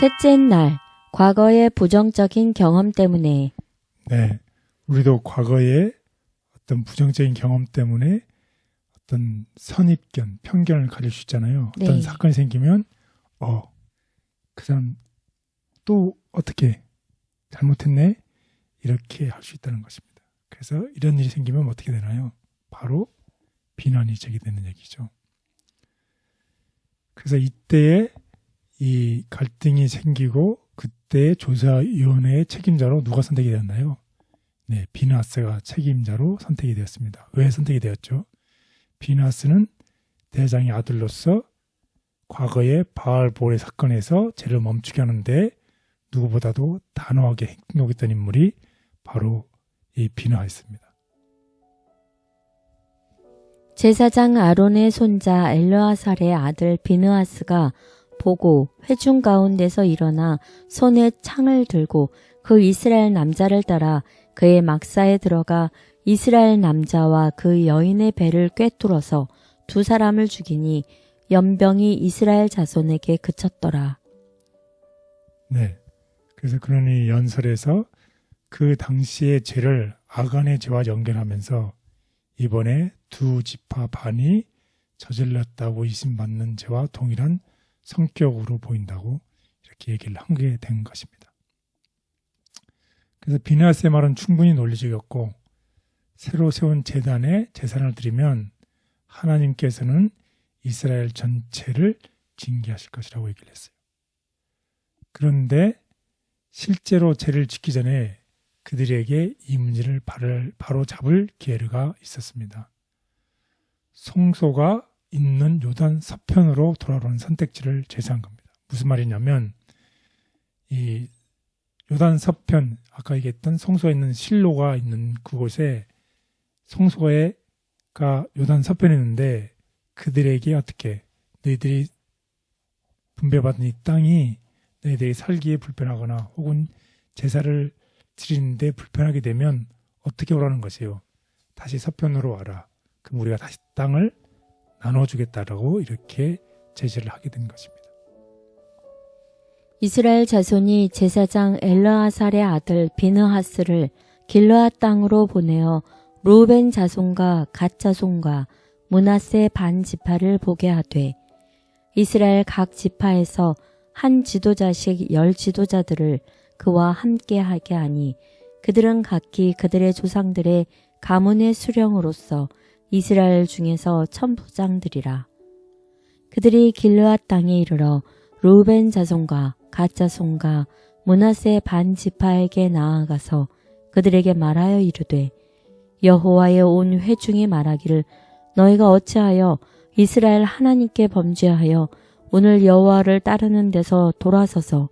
셋째 날, 과거의 부정적인 경험 때문에 네. 우리도 과거에 어떤 부정적인 경험 때문에 어떤 선입견, 편견을 가질 수 있잖아요. 어떤 네. 사건이 생기면, 어, 그 사람 또 어떻게 잘못했네? 이렇게 할 수 있다는 것입니다. 그래서 이런 일이 생기면 어떻게 되나요? 바로 비난이 제기되는 얘기죠. 그래서 이때에 이 갈등이 생기고 그때 조사위원회의 책임자로 누가 선택이 되었나요? 네, 비나스가 책임자로 선택이 되었습니다. 왜 선택이 되었죠? 비나스는 대장의 아들로서 과거의 바알보의 사건에서 죄를 멈추게 하는데 누구보다도 단호하게 행동했던 인물이 바로 이 비나였습니다. 제사장 아론의 손자 엘르아살의 아들 비느하스가 보고 회중 가운데서 일어나 손에 창을 들고 그 이스라엘 남자를 따라 그의 막사에 들어가 이스라엘 남자와 그 여인의 배를 꿰뚫어서 두 사람을 죽이니 연병이 이스라엘 자손에게 그쳤더라. 네. 그래서 그러니 연설에서 그 당시의 죄를 아간의 죄와 연결하면서 이번에 두 지파 반이 저질렀다고 의심받는 죄와 동일한 성격으로 보인다고 이렇게 얘기를 하게 된 것입니다. 그래서 비나스의 말은 충분히 논리적이었고 새로 세운 재단에 제사를 드리면 하나님께서는 이스라엘 전체를 징계하실 것이라고 얘기를 했어요. 그런데 실제로 죄를 짓기 전에 그들에게 이 문제를 바로 잡을 기회가 있었습니다. 송소가 있는 요단 서편으로 돌아오는 선택지를 제시한 겁니다. 무슨 말이냐면 이 요단 서편 아까 얘기했던 송소에 있는 실로가 있는 그곳에 송소가 요단 서편에 있는데 그들에게 어떻게 너희들이 분배받은 이 땅이 너희들이 살기에 불편하거나 혹은 제사를 드리는데 불편하게 되면 어떻게 오라는 것이에요. 다시 서편으로 와라. 그럼 우리가 다시 땅을 나눠주겠다라고 이렇게 제시를 하게 된 것입니다. 이스라엘 자손이 제사장 엘르아살의 아들 비느하스를 길르앗 땅으로 보내어 루벤 자손과 갓 자손과 문하세 반 지파를 보게 하되 이스라엘 각 지파에서 한 지도자씩 열 지도자들을 그와 함께 하게 하니 그들은 각기 그들의 조상들의 가문의 수령으로서 이스라엘 중에서 천부장들이라. 그들이 길르앗 땅에 이르러 루벤 자손과 갓 자손과 문하세 반 지파에게 나아가서 그들에게 말하여 이르되 여호와의 온 회중이 말하기를 너희가 어찌하여 이스라엘 하나님께 범죄하여 오늘 여호와를 따르는 데서 돌아서서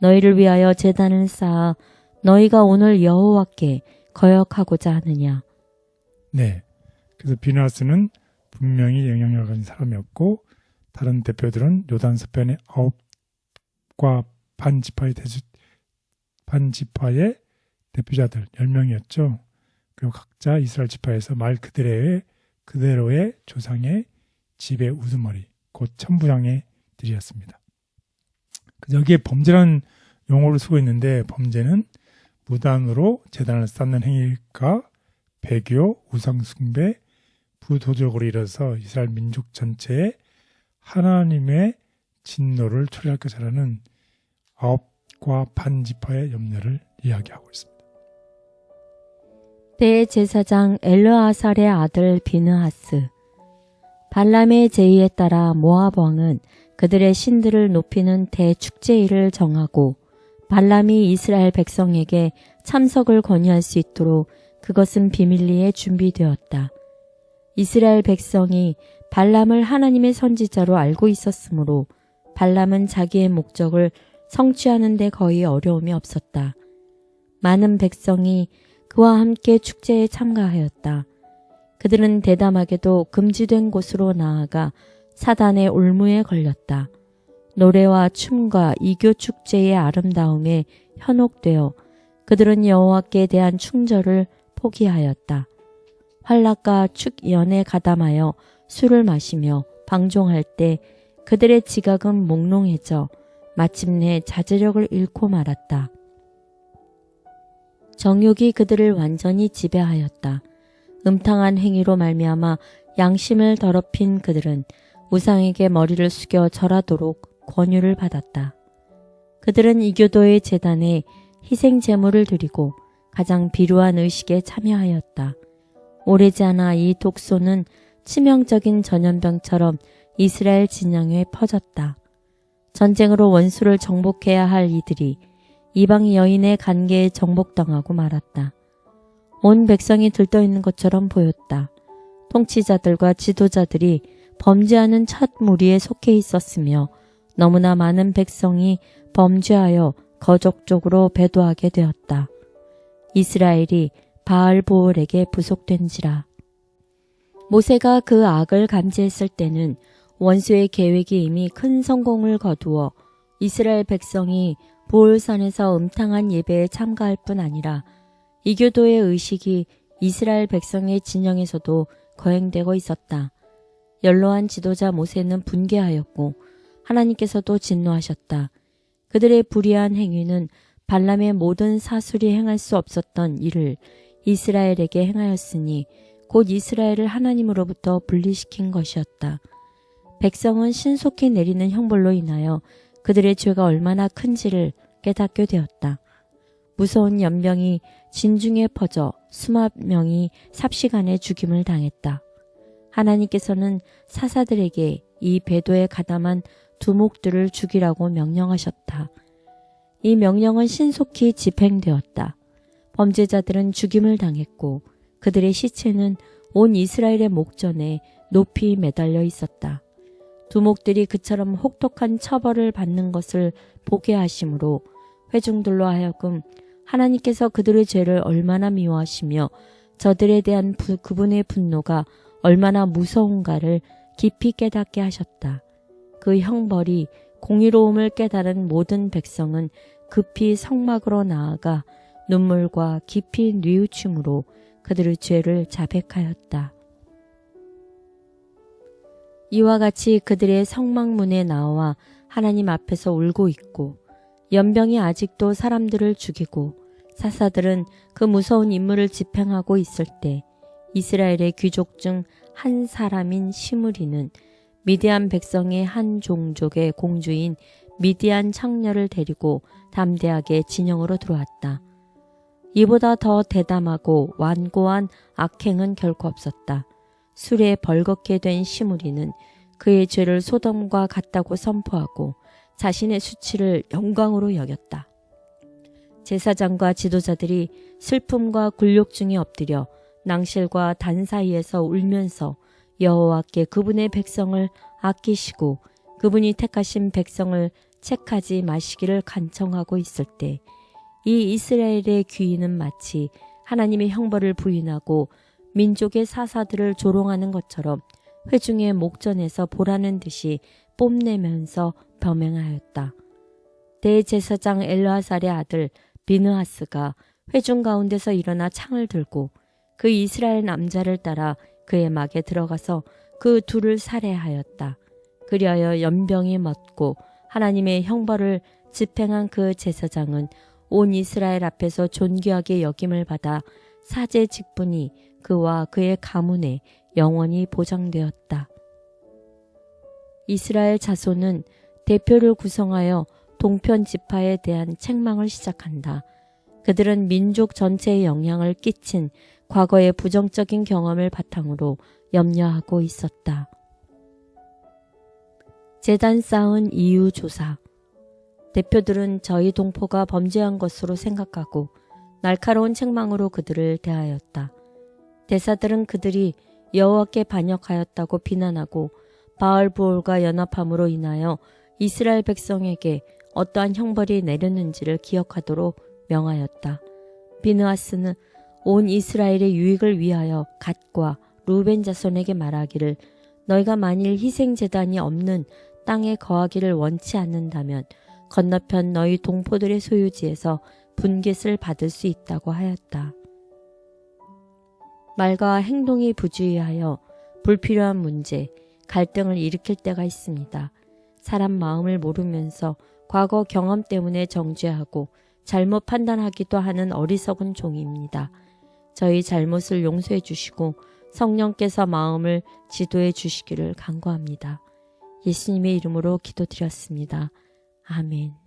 너희를 위하여 제단을 쌓아 너희가 오늘 여호와께 거역하고자 하느냐 네. 그래서 비나스는 분명히 영향력을 가진 사람이었고 다른 대표들은 요단 서편의 아홉과 반 지파의 대주 반 지파의 대표자들 10명이었죠. 그리고 각자 이스라엘 지파에서 말 그대로의 그대로의 조상의 집의 우두머리 곧 천부장의 들이었습니다. 여기에 범죄라는 용어를 쓰고 있는데 범죄는 무단으로 재단을 쌓는 행위가 배교, 우상숭배, 부도적으로 이뤄서 이스라엘 민족 전체에 하나님의 진노를 초래할 것이라는 아홉과 반 지파의 염려를 이야기하고 있습니다. 대제사장 엘르아살의 아들 비느하스 발람의 제의에 따라 모압 왕은 그들의 신들을 높이는 대축제일을 정하고 발람이 이스라엘 백성에게 참석을 권유할 수 있도록 그것은 비밀리에 준비되었다. 이스라엘 백성이 발람을 하나님의 선지자로 알고 있었으므로 발람은 자기의 목적을 성취하는 데 거의 어려움이 없었다. 많은 백성이 그와 함께 축제에 참가하였다. 그들은 대담하게도 금지된 곳으로 나아가 사단의 올무에 걸렸다. 노래와 춤과 이교 축제의 아름다움에 현혹되어 그들은 여호와께 대한 충절을 포기하였다. 환락과 축연에 가담하여 술을 마시며 방종할 때 그들의 지각은 몽롱해져 마침내 자제력을 잃고 말았다. 정욕이 그들을 완전히 지배하였다. 음탕한 행위로 말미암아 양심을 더럽힌 그들은 우상에게 머리를 숙여 절하도록 권유를 받았다. 그들은 이교도의 재단에 희생 제물을 드리고 가장 비루한 의식에 참여하였다. 오래지 않아 이 독소는 치명적인 전염병처럼 이스라엘 진영에 퍼졌다. 전쟁으로 원수를 정복해야 할 이들이 이방 여인의 관계에 정복당하고 말았다. 온 백성이 들떠있는 것처럼 보였다. 통치자들과 지도자들이 범죄하는 첫 무리에 속해 있었으며 너무나 많은 백성이 범죄하여 거적적으로 배도하게 되었다. 이스라엘이 바알보올에게 부속된지라. 모세가 그 악을 감지했을 때는 원수의 계획이 이미 큰 성공을 거두어 이스라엘 백성이 보올산에서 음탕한 예배에 참가할 뿐 아니라 이교도의 의식이 이스라엘 백성의 진영에서도 거행되고 있었다. 연로한 지도자 모세는 분개하였고 하나님께서도 진노하셨다. 그들의 불의한 행위는 발람의 모든 사술이 행할 수 없었던 일을 이스라엘에게 행하였으니 곧 이스라엘을 하나님으로부터 분리시킨 것이었다. 백성은 신속히 내리는 형벌로 인하여 그들의 죄가 얼마나 큰지를 깨닫게 되었다. 무서운 연병이 진중에 퍼져 수만 명이 삽시간에 죽임을 당했다. 하나님께서는 사사들에게 이 배도에 가담한 두목들을 죽이라고 명령하셨다. 이 명령은 신속히 집행되었다. 범죄자들은 죽임을 당했고 그들의 시체는 온 이스라엘의 목전에 높이 매달려 있었다. 두목들이 그처럼 혹독한 처벌을 받는 것을 보게 하심으로 회중들로 하여금 하나님께서 그들의 죄를 얼마나 미워하시며 저들에 대한 부, 그분의 분노가 얼마나 무서운가를 깊이 깨닫게 하셨다. 그 형벌이 공의로움을 깨달은 모든 백성은 급히 성막으로 나아가 눈물과 깊이 뉘우침으로 그들의 죄를 자백하였다. 이와 같이 그들의 성막문에 나와 하나님 앞에서 울고 있고 연병이 아직도 사람들을 죽이고 사사들은 그 무서운 임무를 집행하고 있을 때 이스라엘의 귀족 중 한 사람인 시므리는 미디안 백성의 한 종족의 공주인 미디안 창녀를 데리고 담대하게 진영으로 들어왔다. 이보다 더 대담하고 완고한 악행은 결코 없었다. 술에 벌겋게 된 시므리는 그의 죄를 소돔과 같다고 선포하고 자신의 수치를 영광으로 여겼다. 제사장과 지도자들이 슬픔과 굴욕 중에 엎드려 낭실과 단 사이에서 울면서 여호와께 그분의 백성을 아끼시고 그분이 택하신 백성을 책하지 마시기를 간청하고 있을 때 이 이스라엘의 귀인은 마치 하나님의 형벌을 부인하고 민족의 사사들을 조롱하는 것처럼 회중의 목전에서 보라는 듯이 뽐내면서 범행하였다. 대제사장 엘르아살의 아들 비느하스가 회중 가운데서 일어나 창을 들고 그 이스라엘 남자를 따라 그의 막에 들어가서 그 둘을 살해하였다. 그리하여 연병이 멎고 하나님의 형벌을 집행한 그 제사장은 온 이스라엘 앞에서 존귀하게 여김을 받아 사제 직분이 그와 그의 가문에 영원히 보장되었다. 이스라엘 자손은 대표를 구성하여 동편 지파에 대한 책망을 시작한다. 그들은 민족 전체에 영향을 끼친 과거의 부정적인 경험을 바탕으로 염려하고 있었다. 재단 쌓은 이유 조사. 대표들은 저희 동포가 범죄한 것으로 생각하고 날카로운 책망으로 그들을 대하였다. 대사들은 그들이 여호와께 반역하였다고 비난하고 바알부올과 연합함으로 인하여 이스라엘 백성에게 어떠한 형벌이 내렸는지를 기억하도록 명하였다. 비느하스는 온 이스라엘의 유익을 위하여 갓과 루벤 자손에게 말하기를 너희가 만일 희생 재단이 없는 땅에 거하기를 원치 않는다면 건너편 너희 동포들의 소유지에서 분깃을 받을 수 있다고 하였다. 말과 행동이 부주의하여 불필요한 문제, 갈등을 일으킬 때가 있습니다. 사람 마음을 모르면서 과거 경험 때문에 정죄하고 잘못 판단하기도 하는 어리석은 종입니다. 저희 잘못을 용서해 주시고 성령께서 마음을 지도해 주시기를 간구합니다. 예수님의 이름으로 기도드렸습니다. 아멘.